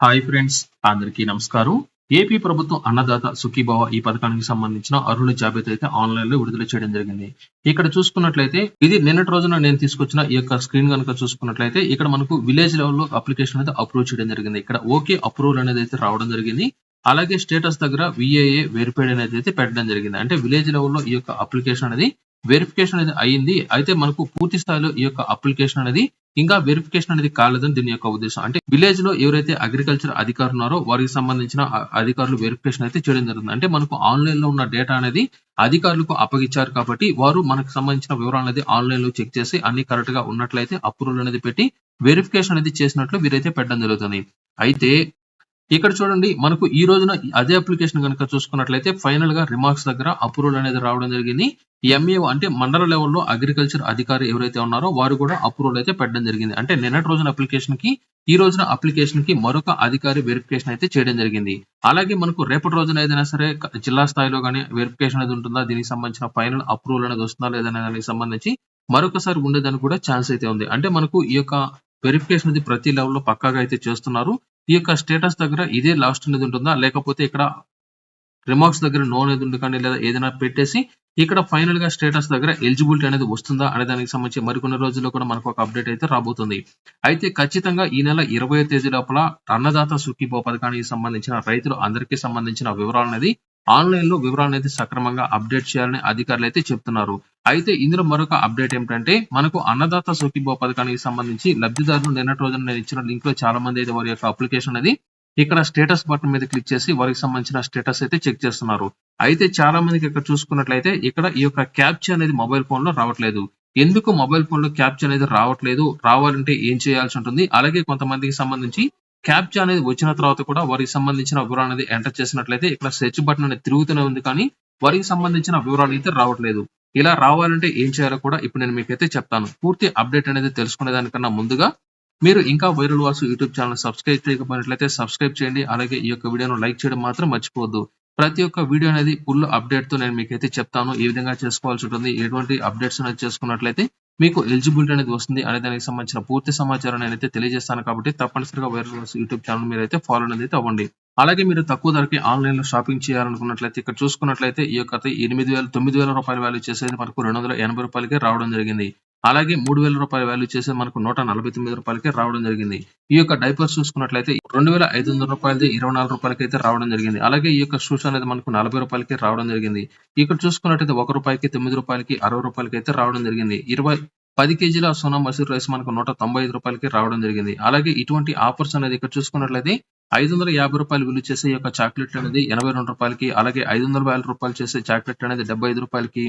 Hi friends అందరికీ నమస్కారం. AP ప్రభుత్వం అన్నదాత సుఖీభావ ఈ పథకానికి సంబంధించిన అర్హుల జాబితా అయితే ఆన్లైన్లో విడుదల చేయడం జరిగింది. ఇక్కడ చూసుకున్నట్లయితే ఇది నిన్నటి రోజున నేను తీసుకొచ్చిన ఈ యొక్క స్క్రీన్ కనుక చూసుకున్నట్లయితే ఇక్కడ మనకు విలేజ్ లెవెల్లో అప్లికేషన్ అయితే అప్రూవ్ చేయడం జరిగింది. ఇక్కడ ఓకే అప్రూవల్ అనేది అయితే రావడం జరిగింది. అలాగే స్టేటస్ దగ్గర విఏఏ వెరిఫైడ్ అనేది అయితే పెట్టడం జరిగింది. అంటే విలేజ్ లెవెల్లో ఈ యొక్క అప్లికేషన్ అనేది వెరిఫికేషన్ అనేది అయ్యింది. అయితే మనకు పూర్తి స్థాయిలో ఈ యొక్క అప్లికేషన్ అనేది ఇంకా వెరిఫికేషన్ అనేది కాలేదని దీని యొక్క ఉద్దేశం. అంటే విలేజ్లో ఎవరైతే అగ్రికల్చర్ అధికారులు ఉన్నారో వారికి సంబంధించిన అధికారులు వెరిఫికేషన్ అయితే చేయడం జరుగుతుంది. అంటే మనకు ఆన్లైన్లో ఉన్న డేటా అనేది అధికారులకు అప్పగించారు కాబట్టి వారు మనకు సంబంధించిన వివరాలు అనేది ఆన్లైన్లో చెక్ చేసి అన్ని కరెక్ట్గా ఉన్నట్లయితే అప్రూవల్ అనేది పెట్టి వెరిఫికేషన్ అనేది చేసినట్లు వీరైతే పెట్టడం జరుగుతుంది. అయితే ఇక్కడ చూడండి మనకు ఈ రోజున అదే అప్లికేషన్ కనుక చూసుకున్నట్లయితే ఫైనల్గా రిమార్క్స్ దగ్గర అప్రూవల్ అనేది రావడం జరిగింది. ఎంఏఓ అంటే మండల లెవెల్లో అగ్రికల్చర్ అధికారి ఎవరైతే ఉన్నారో వారు కూడా అప్రూవల్ అయితే పెట్టడం జరిగింది. అంటే నిన్నటి రోజున అప్లికేషన్కి ఈ రోజున అప్లికేషన్కి మరొక అధికారి వెరిఫికేషన్ అయితే చేయడం జరిగింది. అలాగే మనకు రేపటి రోజున ఏదైనా సరే జిల్లా స్థాయిలో కానీ వెరిఫికేషన్ అనేది ఉంటుందా? దీనికి సంబంధించిన ఫైనల్ అప్రూవల్ అనేది వస్తుందా? లేదా? దానికి సంబంధించి మరొకసారి ఉండేదానికి కూడా ఛాన్స్ అయితే ఉంది. అంటే మనకు ఈ యొక్క వెరిఫికేషన్ అనేది ప్రతి లెవెల్లో పక్కాగా అయితే చేస్తున్నారు. ఈ యొక్క స్టేటస్ దగ్గర ఇదే లాస్ట్ అనేది ఉంటుందా? లేకపోతే ఇక్కడ రిమార్క్స్ దగ్గర నో అనేది ఉంది కానీ లేదా ఏదైనా పెట్టేసి ఇక్కడ ఫైనల్గా స్టేటస్ దగ్గర ఎలిజిబిలిటీ అనేది వస్తుందా అనే దానికి సంబంధించి మరికొన్ని రోజుల్లో కూడా మనకు ఒక అప్డేట్ అయితే రాబోతుంది. అయితే ఖచ్చితంగా ఈ నెల ఇరవై తేదీ లోపల అన్నదాత సుఖీభో పథకానికి సంబంధించిన రైతులు అందరికీ సంబంధించిన వివరాలు అనేది ఆన్లైన్లో వివరాలు అయితే సక్రమంగా అప్డేట్ చేయాలని అధికారులు అయితే చెప్తున్నారు. అయితే ఇందులో మరొక అప్డేట్ ఏమిటంటే మనకు అన్నదాత సుఖీభో పథకానికి సంబంధించి లబ్ధిదారులు నిన్నటి రోజున నేను ఇచ్చిన లింక్లో చాలా మంది అయితే వారి యొక్క అప్లికేషన్ అనేది ఇక్కడ స్టేటస్ బటన్ మీద క్లిక్ చేసి వారికి సంబంధించిన స్టేటస్ అయితే చెక్ చేస్తున్నారు. అయితే చాలా మందికి ఇక్కడ చూసుకున్నట్లయితే ఇక్కడ ఈ యొక్క క్యాప్చర్ అనేది మొబైల్ ఫోన్లో రావట్లేదు. ఎందుకు మొబైల్ ఫోన్లో క్యాప్చర్ అనేది రావట్లేదు? రావాలంటే ఏం చేయాల్సి ఉంటుంది? అలాగే కొంతమందికి సంబంధించి క్యాప్చా అనేది వచ్చిన తర్వాత కూడా వారికి సంబంధించిన వివరాలు అనేది ఎంటర్ చేసినట్లయితే ఇక్కడ సెర్చ్ బటన్ అనేది తిరుగుతూనే ఉంది కానీ వారికి సంబంధించిన వివరాలు అయితే రావట్లేదు. ఇలా రావాలంటే ఏం చేయాలో కూడా ఇప్పుడు నేను మీకైతే చెప్తాను. పూర్తి అప్డేట్ అనేది తెలుసుకునే దానికన్నా ముందుగా మీరు ఇంకా viral Vasu YouTube channel subscribe చేయకపోయినట్లయితే subscribe చేయండి. అలాగే ఈ యొక్క వీడియోను లైక్ చేయడం మాత్రం మర్చిపోవద్దు. ప్రతి ఒక్క వీడియో అనేది ఫుల్ అప్డేట్తో నేను మీకైతే చెప్తాను. ఈ విధంగా చేసుకోవాల్సి ఉంటుంది ఎటువంటి అప్డేట్స్ అనేది చేసుకున్నట్లయితే మీకు ఎలిజిబిలిటీ అనేది వస్తుంది అనే దానికి సంబంధించిన పూర్తి సమాచారం నేనైతే తెలియజేస్తాను కాబట్టి తప్పనిసరిగా వైరల్ యూట్యూబ్ ఛానల్ మీరు అయితే ఫాలో అనేది అయితే అవ్వండి. అలాగే మీరు తక్కువ ధరకి ఆన్లైన్లో షాపింగ్ చేయాలనుకున్నట్లయితే ఇక్కడ చూసుకున్నట్లయితే ఈ యొక్క ఎనిమిది వేల తొమ్మిది వేల రూపాయల వాల్యూ చేసేది మనకు రెండు వందల ఎనభై రూపాయలకే రావడం జరిగింది. అలాగే మూడు వేల రూపాయల వాల్యూ చేసే మనకు నూట నలభై తొమ్మిది రూపాయలకే రావడం జరిగింది. ఈ యొక్క డైపర్స్ చూసుకున్నట్లయితే రెండు వేల ఐదు వందల రూపాయలది ఇరవై నాలుగు రూపాయలకి అయితే రావడం జరిగింది. అలాగే ఈ యొక్క షూస్ అనేది మనకు నలభై రూపాయలకి రావడం జరిగింది. ఇక్కడ చూసుకున్నట్లయితే ఒక రూపాయికి తొమ్మిది రూపాయలకి అరవై రూపాయలకి అయితే రావడం జరిగింది. ఇరవై పది కేజీల సోనా మసూర్ రైస్ మనకు నూట తొంభై ఐదు రూపాయలకి రావడం జరిగింది. అలాగే ఇటువంటి ఆఫర్స్ అనేది ఇక్కడ చూసుకున్నట్లయితే ఐదు వందల యాభై రూపాయలు విలువ చేసే యొక్క చాక్లెట్ అనేది ఎనభై రెండు రూపాయలకి అలాగే ఐదు వందల వేల రూపాయలు చేసే చాక్లెట్ అనేది డెబ్బై ఐదు రూపాయలకి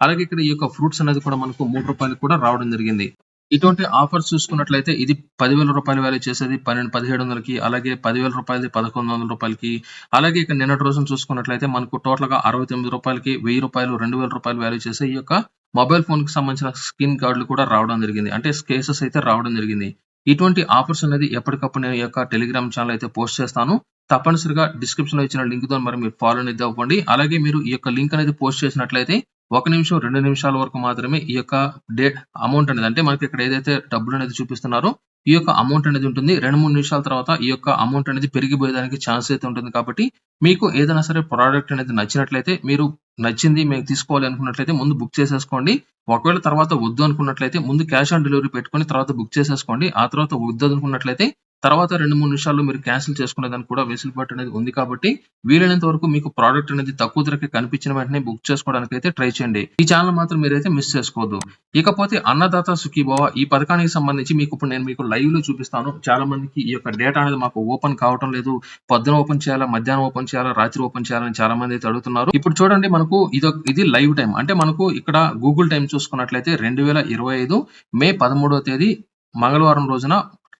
అలాగే ఇక్కడ ఈ యొక్క ఫ్రూట్స్ అనేది కూడా మనకు మూడు రూపాయలు కూడా రావడం జరిగింది. ఇటువంటి ఆఫర్స్ చూసుకున్నట్లయితే ఇది పదివేల రూపాయల వాల్యూ చేసేది పన్నెండు పదిహేడు వందలకి అలాగే పదివేల రూపాయలది పదకొండు వందల రూపాయలకి. అలాగే ఇక్కడ నిన్నటి రోజున చూసుకున్నట్లయితే మనకు టోటల్గా అరవై తొమ్మిది రూపాయలకి వెయ్యి రూపాయలు రెండు వేల రూపాయలు వాల్యూ చేసే ఈ యొక్క మొబైల్ ఫోన్కి సంబంధించిన స్క్రీన్ గార్డులు కూడా రావడం జరిగింది. అంటే కేసెస్ అయితే రావడం జరిగింది. ఇటువంటి ఆఫర్స్ అనేది ఎప్పటికప్పుడు నేను ఈ యొక్క టెలిగ్రామ్ ఛానల్ అయితే పోస్ట్ చేస్తాను. తప్పనిసరిగా డిస్క్రిప్షన్లో ఇచ్చిన లింక్తో మరి మీరు ఫాలో అనేది అవ్వండి. అలాగే మీరు ఈ యొక్క లింక్ అనేది పోస్ట్ చేసినట్లయితే ఒక నిమిషం రెండు నిమిషాల వరకు మాత్రమే ఈ యొక్క డేట్ అమౌంట్ అనేది అంటే మనకి ఇక్కడ ఏదైతే డబ్బులు అనేది చూపిస్తున్నారో ఈ యొక్క అమౌంట్ అనేది ఉంటుంది. రెండు మూడు నిమిషాల తర్వాత ఈ యొక్క అమౌంట్ అనేది పెరిగిపోయేదానికి ఛాన్స్ అయితే ఉంటుంది కాబట్టి మీకు ఏదైనా సరే ప్రోడక్ట్ అనేది నచ్చినట్లయితే మీరు నచ్చింది మేము తీసుకోవాలి అనుకున్నట్లయితే ముందు బుక్ చేసేసుకోండి. ఒకవేళ తర్వాత వద్దు అనుకున్నట్లయితే ముందు క్యాష్ ఆన్ డెలివరీ పెట్టుకొని తర్వాత బుక్ చేసేసుకోండి. ఆ తర్వాత వద్దు అనుకున్నట్లయితే తర్వాత రెండు మూడు నిమిషాల్లో మీరు క్యాన్సిల్ చేసుకునే దానికి కూడా వెసులుబాటు అనేది ఉంది కాబట్టి వీలైనంత వరకు మీకు ప్రోడక్ట్ అనేది తక్కువ ధరకే కనిపించిన వెంటనే బుక్ చేసుకోవడానికి అయితే ట్రై చేయండి. ఈ ఛానల్ మాత్రం మీరైతే మిస్ చేసుకోవద్దు. ఇకపోతే అన్నదాత సుఖీభవ ఈ పథకానికి సంబంధించి మీకు ఇప్పుడు నేను మీకు లైవ్లో చూపిస్తాను. చాలా మందికి ఈ యొక్క డేటా అనేది మాకు ఓపెన్ కావటం లేదు. పొద్దున ఓపెన్ చేయాలా మధ్యాహ్నం ఓపెన్ చేయాలా రాత్రి ఓపెన్ చేయాలని చాలా మంది అయితే అడుగుతున్నారు. ఇప్పుడు చూడండి మనకు ఇది ఇది లైవ్ టైం అంటే మనకు ఇక్కడ గూగుల్ టైం చూసుకున్నట్లయితే రెండు వేల ఇరవై ఐదు మే పదమూడవ తేదీ మంగళవారం రోజున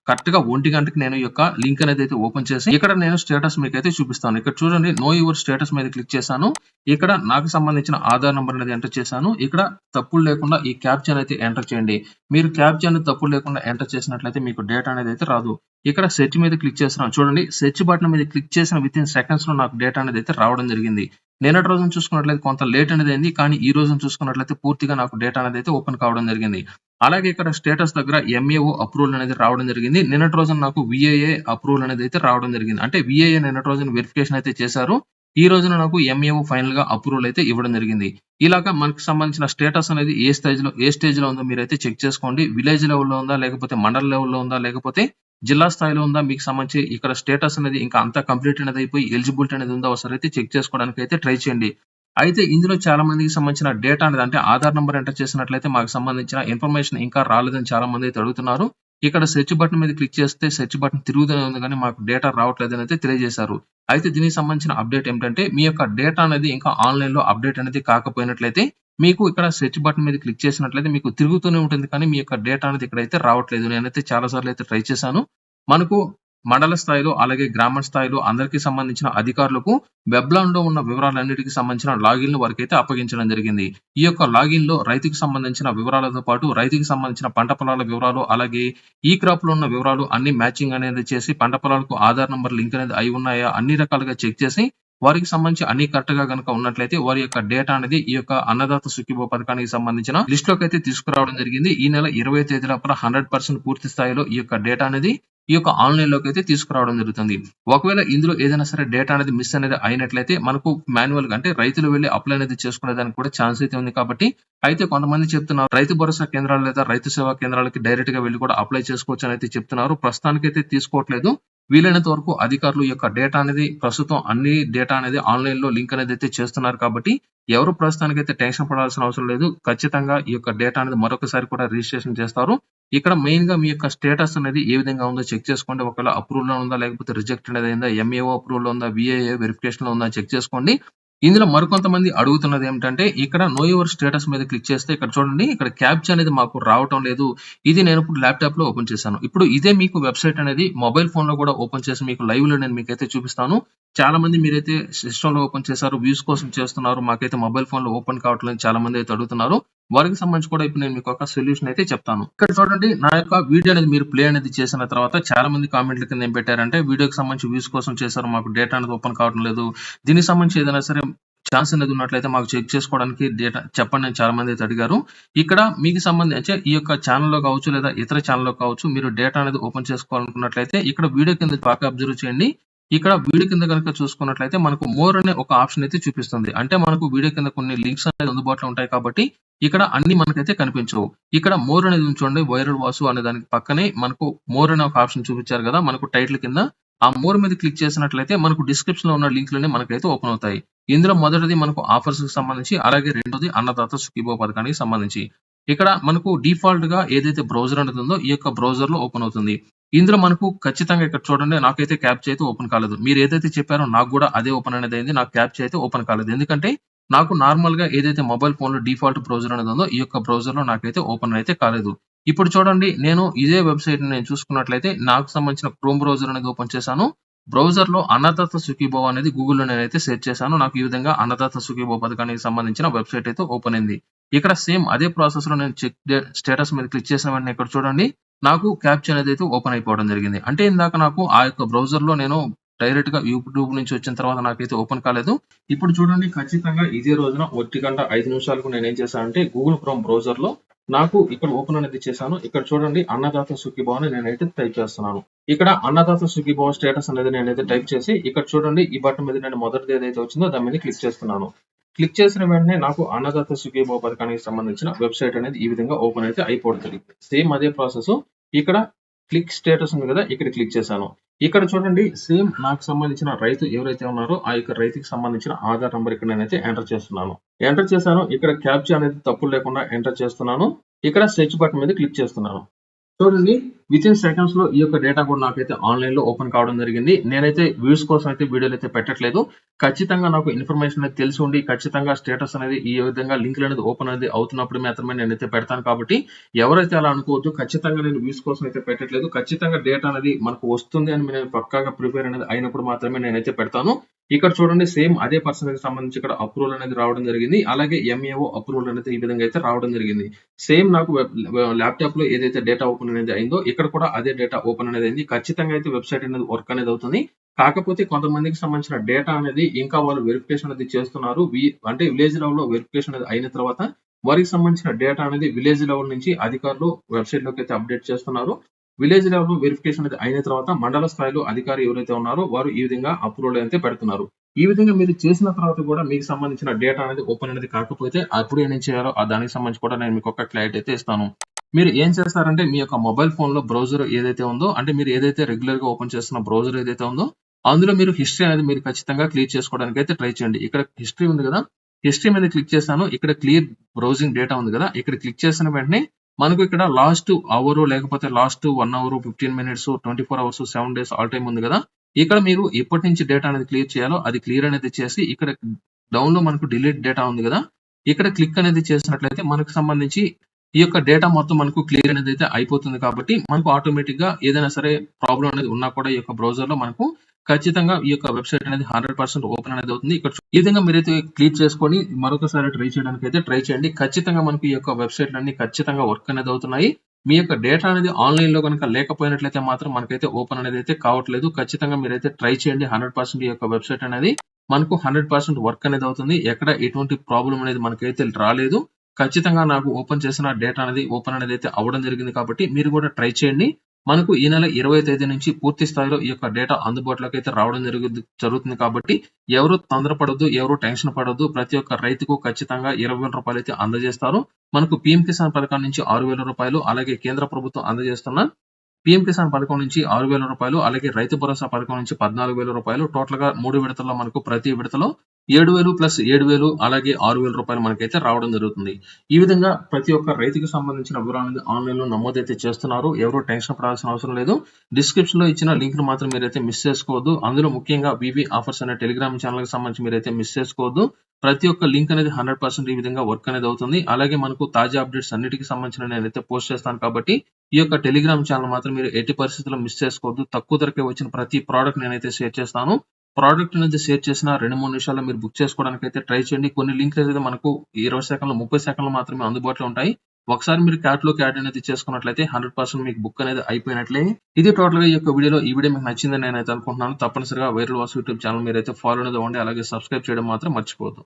కరెక్ట్గా ఒంటి గంటకి నేను యొక్క లింక్ అనేది అయితే ఓపెన్ చేసి ఇక్కడ నేను స్టేటస్ మీకు అయితే చూపిస్తాను. ఇక్కడ చూడండి నో యువర్ స్టేటస్ మీద క్లిక్ చేశాను. ఇక్కడ నాకు సంబంధించిన ఆధార్ నెంబర్ అనేది ఎంటర్ చేశాను. ఇక్కడ తప్పులు లేకుండా ఈ క్యాప్చర్ అయితే ఎంటర్ చేయండి. మీరు క్యాప్చర్ అనేది తప్పులు లేకుండా ఎంటర్ చేసినట్లయితే మీకు డేటా అనేది అయితే రాదు. ఇక్కడ సెర్చ్ మీద క్లిక్ చేస్తున్నాను. చూడండి సెర్చ్ బటన్ మీద క్లిక్ చేసిన విత్ ఇన్ సెకండ్స్లో నాకు డేటా అనేది అయితే రావడం జరిగింది. నిన్నటి రోజున చూసుకున్నట్లయితే కొంత లేట్ అనేది అయింది కానీ ఈ రోజున చూసుకున్నట్లయితే పూర్తిగా నాకు డేటా అనేది అయితే ఓపెన్ కావడం జరిగింది. అలాగే ఇక్కడ స్టేటస్ దగ్గర ఎంఏఓ అప్రూవల్ అనేది రావడం జరిగింది. నిన్నటి రోజున నాకు విఏఏ అప్రూవల్ అనేది అయితే రావడం జరిగింది. అంటే విఏఏ నిన్నటి రోజున వెరిఫికేషన్ అయితే చేశారు. ఈ రోజున నాకు ఎంఏఓ ఫైనల్గా అప్రూవల్ అయితే ఇవ్వడం జరిగింది. ఇలాగా మనకు సంబంధించిన స్టేటస్ అనేది ఏ స్టేజ్లో ఏ స్టేజ్లో ఉందో మీరైతే చెక్ చేసుకోండి. విలేజ్ లెవెల్లో ఉందా లేకపోతే మండల లెవెల్లో ఉందా లేకపోతే జిల్లా స్థాయిలో ఉందా? మీకు సంబంధించి ఇక్కడ స్టేటస్ అనేది ఇంకా అంతా కంప్లీట్ అనేది అయిపోయి ఎలిజిబిలిటీ అనేది ఉందా? ఒకసారి అయితే చెక్ చేసుకోవడానికి అయితే ట్రై చేయండి. అయితే ఇందులో చాలా మందికి సంబంధించిన డేటా అనేది అంటే ఆధార్ నెంబర్ ఎంటర్ చేసినట్లయితే మాకు సంబంధించిన ఇన్ఫర్మేషన్ ఇంకా రాలేదని చాలా మంది అయితే అడుగుతున్నారు. ఇక్కడ సెర్చ్ బటన్ మీద క్లిక్ చేస్తే సెర్చ్ బటన్ తిరుగుతూనే ఉంది కానీ మాకు డేటా రావట్లేదు అయితే తెలియజేశారు. అయితే దీనికి సంబంధించిన అప్డేట్ ఏమిటంటే మీ యొక్క డేటా అనేది ఇంకా ఆన్లైన్లో అప్డేట్ అనేది కాకపోయినట్లయితే మీకు ఇక్కడ సెర్చ్ బటన్ మీద క్లిక్ చేసినట్లయితే మీకు తిరుగుతూనే ఉంటుంది కానీ మీ యొక్క డేటా అనేది ఇక్కడైతే రావట్లేదు. నేనైతే చాలా సార్లు అయితే ట్రై చేశాను. మనకు మండల స్థాయిలో అలాగే గ్రామ స్థాయిలో అందరికీ సంబంధించిన అధికారులకు వెబ్లాన్లో ఉన్న వివరాలన్నిటికి సంబంధించిన లాగిన్ వారికి అయితే అప్పగించడం జరిగింది. ఈ యొక్క లాగిన్లో రైతుకి సంబంధించిన వివరాలతో పాటు రైతుకి సంబంధించిన పంట పొలాల వివరాలు అలాగే ఈ క్రాప్లో ఉన్న వివరాలు అన్ని మ్యాచింగ్ అనేది చేసి పంట పొలాలకు ఆధార్ నంబర్ లింక్ అనేది అయి ఉన్నాయా అన్ని రకాలుగా చెక్ చేసి వారికి సంబంధించి అన్ని కరెక్ట్గా కనుక ఉన్నట్లయితే వారి యొక్క డేటా అనేది ఈ యొక్క అన్నదాత సుఖీభో పథకానికి సంబంధించిన లిస్ట్లోకి అయితే తీసుకురావడం జరిగింది. ఈ నెల ఇరవై తేదీ లోపల హండ్రెడ్ పర్సెంట్ పూర్తి స్థాయిలో ఈ యొక్క డేటా అనేది ఈ యొక్క ఆన్లైన్లోకి అయితే తీసుకురావడం జరుగుతుంది. ఒకవేళ ఇందులో ఏదైనా సరే డేటా అనేది మిస్ అనేది అయినట్లయితే మనకు మాన్యువల్గా అంటే రైతులు వెళ్ళి అప్లై అనేది చేసుకునే దానికి కూడా ఛాన్స్ అయితే ఉంది కాబట్టి అయితే కొంతమంది చెప్తున్నారు రైతు భరోసా కేంద్రాలు లేదా రైతు సేవా కేంద్రాలకి డైరెక్ట్గా వెళ్ళి కూడా అప్లై చేసుకోవచ్చు అని అయితే చెప్తున్నారు. ప్రస్తుతానికి అయితే తీసుకోవట్లేదు. వీలైనంత వరకు అధికారులు యొక్క డేటా అనేది ప్రస్తుతం అన్ని డేటా అనేది ఆన్లైన్లో లింక్ అనేది అయితే చేస్తున్నారు కాబట్టి ఎవరు ప్రస్తుతానికి అయితే టెన్షన్ పడాల్సిన అవసరం లేదు. ఖచ్చితంగా ఈ యొక్క డేటా అనేది మరొకసారి కూడా రిజిస్ట్రేషన్ చేస్తారు. ఇక్కడ మెయిన్గా మీ యొక్క స్టేటస్ అనేది ఏ విధంగా ఉందో చెక్ చేసుకోండి. ఒకవేళ అప్రూవల్లో ఉందా లేకపోతే రిజెక్ట్ అనేది అయిందా ఎంఏఓ అప్రూవల్ ఉందా విఏఏ వెరిఫికేషన్లో ఉందా చెక్ చేసుకోండి. ఇందులో మరికొంతమంది అడుగుతున్నది ఏంటంటే ఇక్కడ నో యువర్ స్టేటస్ మీద క్లిక్ చేస్తే ఇక్కడ చూడండి ఇక్కడ క్యాప్చర్ అనేది మాకు రావటం లేదు. ఇది నేను ఇప్పుడు ల్యాప్టాప్లో ఓపెన్ చేశాను. ఇప్పుడు ఇదే మీకు వెబ్సైట్ అనేది మొబైల్ ఫోన్లో కూడా ఓపెన్ చేసి మీకు లైవ్లో నేను మీకైతే చూపిస్తాను. చాలా మంది మీరైతే సిస్టమ్లో ఓపెన్ చేశారు వ్యూస్ కోసం చేస్తున్నారు మాకైతే మొబైల్ ఫోన్లో ఓపెన్ కావట్లేదు చాలా మంది అయితే అడుగుతున్నారు. వారికి సంబంధించి కూడా ఇప్పుడు నేను మీకు ఒక సొల్యూషన్ అయితే చెప్తాను. ఇక్కడ చూడండి నా యొక్క వీడియో అనేది మీరు ప్లే అనేది చేసిన తర్వాత చాలా మంది కామెంట్ల కింద ఏం పెట్టారంటే వీడియోకి సంబంధించి వ్యూస్ కోసం చేశారు మాకు డేటా అనేది ఓపెన్ కావడం లేదు. దీనికి సంబంధించి ఏదైనా సరే ఛాన్స్ అనేది ఉన్నట్లయితే మాకు చెక్ చేసుకోవడానికి డేటా చెప్పండి అని చాలా మంది అయితే అడిగారు. ఇక్కడ మీకు సంబంధించి ఈ యొక్క ఛానల్లో కావచ్చు లేదా ఇతర ఛానల్లో కావచ్చు మీరు డేటా అనేది ఓపెన్ చేసుకోవాలనుకున్నట్లయితే ఇక్కడ వీడియో కింద బాగా అబ్జర్వ్ చేయండి. ఇక్కడ వీడియో కింద కనుక చూసుకున్నట్లయితే మనకు మోర్ అనే ఒక ఆప్షన్ అయితే చూపిస్తుంది. అంటే మనకు వీడియో కింద కొన్ని లింక్స్ అనేది అందుబాటులో ఉంటాయి కాబట్టి ఇక్కడ అన్ని మనకైతే కనిపించవు. ఇక్కడ మోర్ అనేది చూడండి వైరల్ వాసు అనే దానికి పక్కనే మనకు మోర్ అనే ఒక ఆప్షన్ చూపించారు కదా మనకు టైటిల్ కింద. ఆ మోర్ మీద క్లిక్ చేసినట్లయితే మనకు డిస్క్రిప్షన్లో ఉన్న లింక్లనే మనకైతే ఓపెన్ అవుతాయి. ఇందులో మొదటిది మనకు ఆఫర్స్కి సంబంధించి అలాగే రెండోది అన్నదాత సుఖీభో పథకానికి సంబంధించి. ఇక్కడ మనకు డిఫాల్ట్గా ఏదైతే బ్రౌజర్ అనేది ఉందో ఈ యొక్క బ్రౌజర్లో ఓపెన్ అవుతుంది. ఇందులో మనకు ఖచ్చితంగా ఇక్కడ చూడండి నాకైతే క్యాప్చర్ అయితే ఓపెన్ కాలేదు. మీరు ఏదైతే చెప్పారో నాకు కూడా అదే ఓపెన్ అనేది అయింది నాకు క్యాప్చర్ అయితే ఓపెన్ కాలేదు. ఎందుకంటే నాకు నార్మల్గా ఏదైతే మొబైల్ ఫోన్లో డిఫాల్ట్ బ్రౌజర్ అనేది ఉందో ఈ యొక్క బ్రౌజర్లో నాకైతే ఓపెన్ అయితే కాలేదు. ఇప్పుడు చూడండి నేను ఇదే వెబ్సైట్ నేను చూసుకున్నట్లయితే నాకు సంబంధించిన క్రోమ్ బ్రౌజర్ అనేది ఓపెన్ చేశాను. బ్రౌజర్లో అన్నదాత సుఖీభవ అనేది గూగుల్లో నేనైతే సెర్చ్ చేశాను. నాకు ఈ విధంగా అన్నదాత సుఖీభవ పథకానికి సంబంధించిన వెబ్సైట్ అయితే ఓపెన్ అయింది. ఇక్కడ సేమ్ అదే ప్రాసెస్లో నేను చెక్ స్టేటస్ మీద క్లిక్ చేసిన వెంటనే ఇక్కడ చూడండి నాకు క్యాప్చర్ అనేది అయితే ఓపెన్ అయిపోవడం జరిగింది. అంటే ఇందాక నాకు ఆ యొక్క బ్రౌజర్లో నేను డైరెక్ట్గా యూట్యూబ్ నుంచి వచ్చిన తర్వాత నాకైతే ఓపెన్ కాలేదు. ఇప్పుడు చూడండి ఖచ్చితంగా ఇదే రోజున ఒట్టి గంట ఐదు నిమిషాలకు నేను ఏం చేశానంటే గూగుల్ క్రోమ్ బ్రౌజర్లో నాకు ఇక్కడ ఓపెన్ అనేది చేశాను. ఇక్కడ చూడండి అన్నదాత సుఖీభావ అని నేనైతే టైప్ చేస్తున్నాను. ఇక్కడ అన్నదాత సుఖీభావ స్టేటస్ అనేది నేనైతే టైప్ చేసి ఇక్కడ చూడండి ఈ బటన్ మీద నేను మొదటిది ఏదైతే వచ్చిందో దాని మీద క్లిక్ చేస్తున్నాను. క్లిక్ చేసిన వెంటనే నాకు అన్నదాత సుఖీభావ పథకానికి సంబంధించిన వెబ్సైట్ అనేది ఈ విధంగా ఓపెన్ అయితే అయిపోతుంది. సేమ్ అదే ప్రాసెస్ ఇక్కడ క్లిక్ స్టేటస్ ఉంది కదా ఇక్కడ క్లిక్ చేశాను. ఇక్కడ చూడండి సేమ్ నాకు సంబంధించిన రైతు ఎవరైతే ఉన్నారో ఆ యొక్క రైతుకి సంబంధించిన ఆధార్ నంబర్ ఇక్కడ నేనైతే ఎంటర్ చేస్తున్నాను. ఎంటర్ చేశాను ఇక్కడ క్యాప్చర్ అనేది తప్పులు లేకుండా ఎంటర్ చేస్తున్నాను. ఇక్కడ సెర్చ్ బటన్ మీద క్లిక్ చేస్తున్నాను. చూడండి విత్ ఇన్ సెకండ్స్లో ఈ యొక్క డేటా కూడా నాకైతే ఆన్లైన్లో ఓపెన్ కావడం జరిగింది. నేనైతే వ్యూస్ కోసం అయితే వీడియోలు అయితే పెట్టట్లేదు. ఖచ్చితంగా నాకు ఇన్ఫర్మేషన్ అనేది తెలిసి ఉండి ఖచ్చితంగా స్టేటస్ అనేది ఈ విధంగా లింక్లు అనేది ఓపెన్ అనేది అవుతున్నప్పుడు మాత్రమే నేనైతే పెడతాను కాబట్టి ఎవరైతే అలా అనుకోవద్దు ఖచ్చితంగా నేను వ్యూస్ కోసం అయితే పెట్టట్లేదు. ఖచ్చితంగా డేటా అనేది మనకు వస్తుంది అని నేను పక్కాగా ప్రిపేర్ అనేది అయినప్పుడు మాత్రమే నేనైతే పెడతాను. ఇక్కడ చూడండి సేమ్ అదే పర్సన్కి సంబంధించి ఇక్కడ అప్రూవల్ అనేది రావడం జరిగింది. అలాగే ఎంఏఓ అప్రూవల్ అనేది ఈ విధంగా అయితే రావడం జరిగింది. సేమ్ నాకు ల్యాప్టాప్లో ఏదైతే డేటా ఓపెన్ అనేది అయిందో ఇక్కడ కూడా అదే డేటా ఓపెన్ అనేది అయింది ఖచ్చితంగా అయితే వెబ్సైట్ అనేది వర్క్ అనేది అవుతుంది కాకపోతే కొంతమందికి సంబంధించిన డేటా అనేది ఇంకా వాళ్ళు వెరిఫికేషన్ అనేది చేస్తున్నారు. అంటే విలేజ్ లెవెల్‌లో వెరిఫికేషన్ అనేది అయిన తర్వాత వారికి సంబంధించిన డేటా అనేది విలేజ్ లెవెల్ నుంచి అధికారులు వెబ్సైట్లోకి అయితే అప్‌డేట్ చేస్తున్నారు. విలేజ్ లెవెల్‌లో వెరిఫికేషన్ అనేది అయిన తర్వాత మండల స్థాయిలో అధికారి ఎవరైతే ఉన్నారో వారు ఈ విధంగా అప్రూవల్ అయితే పెడుతున్నారు. ఈ విధంగా మీరు చేసిన తర్వాత కూడా మీకు సంబంధించిన డేటా అనేది ఓపెన్ అనేది కాకపోతే అప్పుడు ఏం చేయాలో దానికి సంబంధించి కూడా నేను మీకు ఒక క్లారిటీ అయితే ఇస్తాను. మీరు ఏం చేస్తారంటే మీ యొక్క మొబైల్ ఫోన్‌లో బ్రౌజర్ ఏదైతే ఉందో అంటే మీరు ఏదైతే రెగ్యులర్‌గా ఓపెన్ చేస్తున్న బ్రౌజర్ ఏదైతే ఉందో అందులో మీరు హిస్టరీ అనేది మీరు ఖచ్చితంగా క్లియర్ చేసుకోవడానికి అయితే ట్రై చేయండి. ఇక్కడ హిస్టరీ ఉంది కదా! హిస్టరీ మీద క్లిక్ చేశాను. ఇక్కడ క్లియర్ బ్రౌజింగ్ డేటా ఉంది కదా! ఇక్కడ క్లిక్ చేసిన వెంటనే మనకు ఇక్కడ లాస్ట్ అవర్ లేకపోతే last one hour, 15 minutes, 24 hours, seven days all time ఉంది కదా! ఇక్కడ మీరు ఎప్పటి నుంచి డేటా అనేది క్లియర్ చేయాలో అది క్లియర్ అనేది చేసి ఇక్కడ డౌన్‌లో మనకు డిలీట్ డేటా ఉంది కదా! ఇక్కడ క్లిక్ అనేది చేసినట్లయితే మనకు సంబంధించి ఈ యొక్క డేటా మొత్తం మనకు క్లియర్ అనేది అయితే అయిపోతుంది కాబట్టి మనకు ఆటోమేటిక్గా ఏదైనా సరే ప్రాబ్లం అనేది ఉన్నా కూడా ఈ యొక్క బ్రౌజర్లో మనకు ఖచ్చితంగా ఈ యొక్క వెబ్‌సైట్ అనేది 100% ఓపెన్ అనేది అవుతుంది. ఇక్కడ ఈ విధంగా మీరైతే క్లియర్ చేసుకొని మరొకసారి ట్రై చేయడానికి అయితే ట్రై చేయండి. ఖచ్చితంగా మనకు ఈ యొక్క వెబ్సైట్ అన్ని ఖచ్చితంగా వర్క్ అనేది అవుతున్నాయి. మీ యొక్క డేటా అనేది ఆన్లైన్లో కనుక లేకపోయినట్లయితే మాత్రం మనకైతే ఓపెన్ అనేది అయితే కావట్లేదు. ఖచ్చితంగా మీరైతే ట్రై చేయండి. 100% ఈ యొక్క వెబ్‌సైట్ అనేది మనకు 100% వర్క్ అనేది అవుతుంది. ఎక్కడ ఎటువంటి ప్రాబ్లం అనేది మనకైతే రాలేదు. ఖచ్చితంగా నాకు ఓపెన్ చేసిన డేటా అనేది ఓపెన్ అనేది అయితే అవ్వడం జరిగింది కాబట్టి మీరు కూడా ట్రై చేయండి. మనకు ఈ నెల 20వ తేదీ నుంచి పూర్తి స్థాయిలో ఈ యొక్క డేటా అందుబాటులోకి అయితే రావడం జరిగింది జరుగుతుంది కాబట్టి ఎవరు తొందరపడద్దు ఎవరు టెన్షన్ పడొద్దు. ప్రతి ఒక్క రైతుకు ఖచ్చితంగా రూ. 20,000 అయితే అందజేస్తారు. మనకు పిఎం కిసాన్ పథకం నుంచి ఆరు వేల రూపాయలు అలాగే కేంద్ర ప్రభుత్వం అందజేస్తున్న పిఎం కిసాన్ పథకం నుంచి ఆరు వేల రూపాయలు అలాగే రైతు భరోసా పథకం నుంచి పద్నాలుగు వేల రూపాయలు టోటల్గా మూడు విడతల్లో మనకు ప్రతి విడతలో ఏడు వేలు ప్లస్ ఏడు వేలు అలాగే ఆరు వేల రూపాయలు మనకైతే రావడం జరుగుతుంది. ఈ విధంగా ప్రతి ఒక్క రైతుకు సంబంధించిన వివరాలనేది ఆన్‌లైన్‌లో నమోదైతే చేస్తున్నారు. ఎవరు టెన్షన్ పడాల్సిన అవసరం లేదు. డిస్క్రిప్షన్లో ఇచ్చిన లింక్‌ని మాత్రం మీరైతే మిస్ చేసుకోవద్దు. అందులో ముఖ్యంగా బీబీ ఆఫర్స్ అనే టెలిగ్రామ్ ఛానల్కి సంబంధించి మీరైతే మిస్ చేసుకోవద్దు. ప్రతి ఒక్క లింక్ అనేది 100% ఈ విధంగా వర్క్ అనేది అవుతుంది. అలాగే మనకు తాజా అప్‌డేట్స్ అన్నిటికీ సంబంధించిన నేనైతే పోస్ట్ చేస్తాను కాబట్టి ఈ యొక్క టెలిగ్రామ్ ఛానల్ మాత్రం మీరు ఎట్టి పరిస్థితుల్లో మిస్ చేసుకోవద్దు. తక్కువ ధరకే వచ్చిన ప్రతి ప్రోడక్ట్ నేనైతే షేర్ చేస్తాను. ప్రోడక్ట్ అనేది షేర్ చేసిన 2, 3 నిమిషాల్లో మీరు బుక్ చేసుకోవడానికి అయితే ట్రై చేయండి. కొన్ని లింక్‌లు అయితే మనకు ఇరవై సెకండ్లు ముప్పై సెకండ్లు మాత్రమే అందుబాటులో ఉంటాయి. ఒకసారి మీరు కార్ట్‌లోకి యాడ్ అనేది చేసుకున్నట్లయితే 100% మీకు బుక్ అనేది అయిపోయినట్లే. ఇది టోటల్‌గా ఈ యొక్క వీడియోలో ఈ వీడియో మీకు నచ్చిందని అయితే అనుకుంటున్నాను. తప్పనిసరిగా వైరల్ వాస్ యూట్యూబ్ మీరు మీరైతే ఫాలో అనేది అవ్వండి. అలాగే సబ్స్క్రైబ్ చేయడం మాత్రం మర్చిపోదు